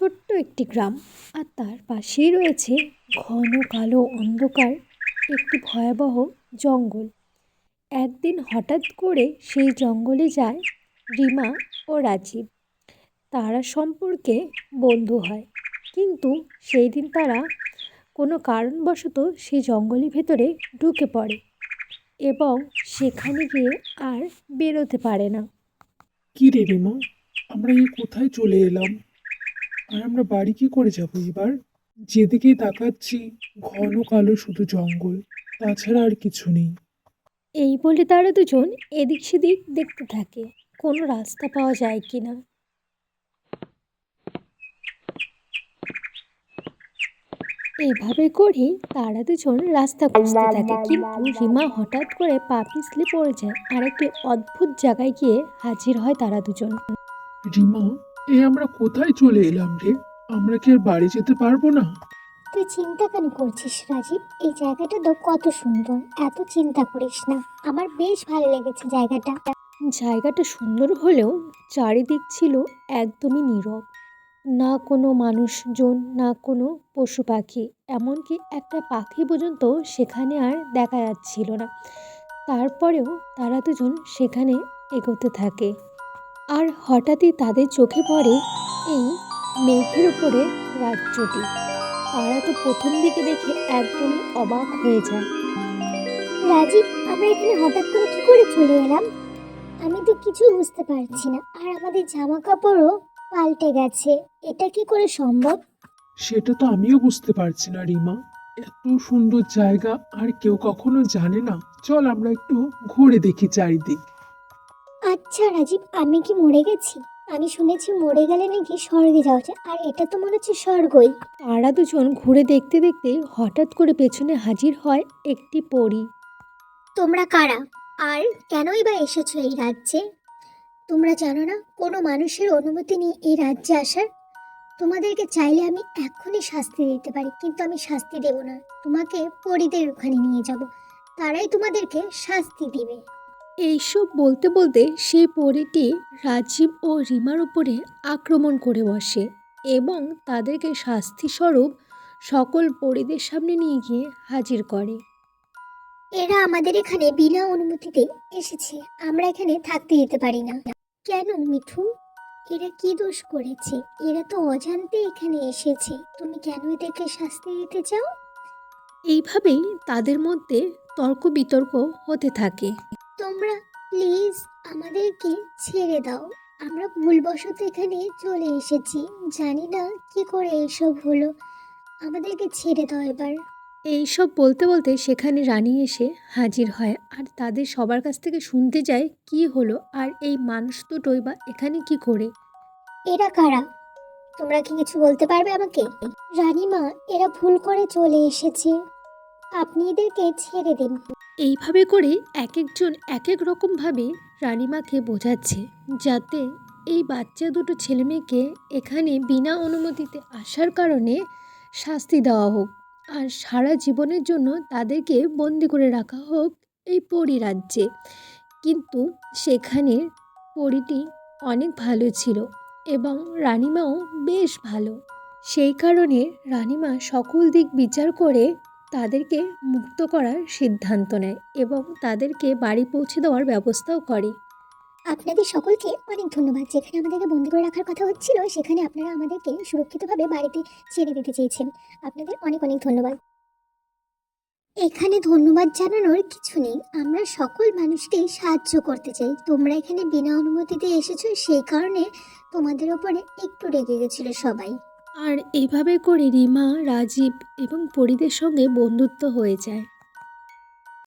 ছোট্ট একটি গ্রাম আর তার পাশেই রয়েছে ঘন কালো অন্ধকার, একটি ভয়াবহ জঙ্গল। একদিন হঠাৎ করে সেই জঙ্গলে যায় রিমা ও রাজীব। তারা সম্পর্কে বন্ধু হয়, কিন্তু সেই দিন তারা কোনো কারণবশত সেই জঙ্গলের ভেতরে ঢুকে পড়ে এবং সেখানে গিয়ে আর বেরোতে পারে না। কি রে রিমা, আমরা এই কোথায় চলে এলাম? আর আমরা বাড়ি কি করে যাব এবার? যেদিকেই তাকাচ্ছি ঘন কালো শুধু জঙ্গল তাছাড়া আর কিছু নেই। এই বলে তারা দুজন এদিক সেদিক দেখতে থাকে কোনো রাস্তা পাওয়া যায় কি না। এভাবে করে তারা দুজন রাস্তা খুঁজতে থাকে কিন্তু রিমা হঠাৎ করে পা পিছলে পড়ে যায় আর একটি অদ্ভুত জায়গায় গিয়ে হাজির হয় তারা দুজন। রিমা এ আমরা কোথায় চলে এলাম রে? আমরা কি আর বাড়ি যেতে পারব না? তুই চিন্তা কেন করছিস রাজীব? এই জায়গাটা তো কত সুন্দর। এত চিন্তা করিস না। আমার বেশ ভালো লেগেছে জায়গাটা। জায়গাটা সুন্দর হলেও চারিদিক ছিল একদমই নীরব। না কোনো মানুষজন না কোনো পশু পাখি এমনকি একটা পাখি পর্যন্ত সেখানে আর দেখা যাচ্ছিল না। তারপরেও তারা দুজন সেখানে এগোতে থাকে। আর হঠাৎই তাদের চোখে পড়ে এই মেঘের উপরে রাজ্যটি। তারা তো প্রথম দিকে দেখে একদমই অবাক হয়ে যায়। রাজীব আমরা এখানে হঠাৎ করে কি করে চলে এলাম? আমি তো কিছু বুঝতে পারছি না। আর আমাদের জামা কাপড়ও পাল্টে গেছে। এটা কি করে সম্ভব? সেটা তো আমিও বুঝতে পারছি না রিমা। এত সুন্দর জায়গা আর কেউ কখনো জানে না। চল আমরা একটু ঘুরে দেখি চারিদিক। আচ্ছা রাজীব আমি কি মরে গেছি? আমি শুনেছি মরে গেলে নাকি স্বর্গে যাওয়া যায় আর এটা তো মনে হচ্ছে স্বর্গই। তারা দুজন ঘুরে দেখতে দেখতে হঠাৎ করে পেছনে হাজির হয় একটি পরী। তোমরা কারা? আর কেনই বা এসেছ এই রাজ্যে? তোমরা জানো না কোনো মানুষের অনুমতি নিয়ে এই রাজ্যে আসার? তোমাদেরকে চাইলে আমি এক্ষুনি শাস্তি দিতে পারি কিন্তু আমি শাস্তি দেব না। তোমাকে পরিদের ওখানে নিয়ে যাব। তারাই তোমাদেরকে শাস্তি দিবে। এইসব বলতে বলতে সেই পরীটি রাজীব ও রিমার উপরে আক্রমণ করে বসে এবং তাদেরকে শাস্তিস্বরূপ সকল পরীদের সামনে নিয়ে গিয়ে হাজির করে। এরা আমাদের এখানে বিনা অনুমতিতে এসেছে। আমরা এখানে থাকতে দিতে পারি না। কেন মিঠু? এরা কি দোষ করেছে? এরা তো অজান্তে এখানে এসেছে। তুমি কেন এদেরকে শাস্তি দিতে চাও? এইভাবেই তাদের মধ্যে তর্ক বিতর্ক হতে থাকে। তোমরা প্লিজ আমাদেরকে ছেড়ে দাও। আমরা ভুলবশত এখানে চলে এসেছি। জানি না কি করে এসব হলো। আমাদেরকে ছেড়ে দাও এবার। এইসব বলতে বলতে সেখানে রানী এসে হাজির হয় আর তাদের সবার কাছ থেকে শুনতে যায় কি হলো আর এই মানুষ দুটোই বা এখানে কি করে? এরা কারা? তোমরা কি কিছু বলতে পারবে আমাকে? রানীমা এরা ভুল করে চলে এসেছে। আপনি এদেরকে ছেড়ে দিন। এইভাবে করে এক একজন এক এক রকমভাবে রানীমাকে বোঝাচ্ছে, যাতে এই বাচ্চা দুটো ছেলেমেয়েকে এখানে বিনা অনুমতিতে আসার কারণে শাস্তি দেওয়া হোক আর সারা জীবনের জন্য তাদেরকে বন্দি করে রাখা হোক এই পরী রাজ্যে। কিন্তু সেখানে পরীটি অনেক ভালো ছিল এবং রানিমাও বেশ ভালো। সেই কারণে রানিমা সকল দিক বিচার করে তাদেরকে মুক্ত করার সিদ্ধান্ত নেয় এবং তাদেরকে বাড়ি পৌঁছে দেওয়ার ব্যবস্থাও করে। আপনাদের সকলকে অনেক ধন্যবাদ। যেখানে আমাদেরকে বন্দি করে রাখার কথা হচ্ছিল, সেখানে আপনারা আমাদেরকে সুরক্ষিতভাবে বাড়িতে ছেড়ে দিতে চেয়েছেন। আপনাদের অনেক অনেক ধন্যবাদ। এখানে ধন্যবাদ জানানোর কিছু নেই। আমরা সকল মানুষকেই সাহায্য করতে চাই। তোমরা এখানে বিনা অনুমতিতে এসেছ, সেই কারণে তোমাদের ওপরে একটু রেগে গেছিল সবাই। আর এভাবে করে রিমা রাজীব এবং পরীদের সঙ্গে বন্ধুত্ব হয়ে যায়।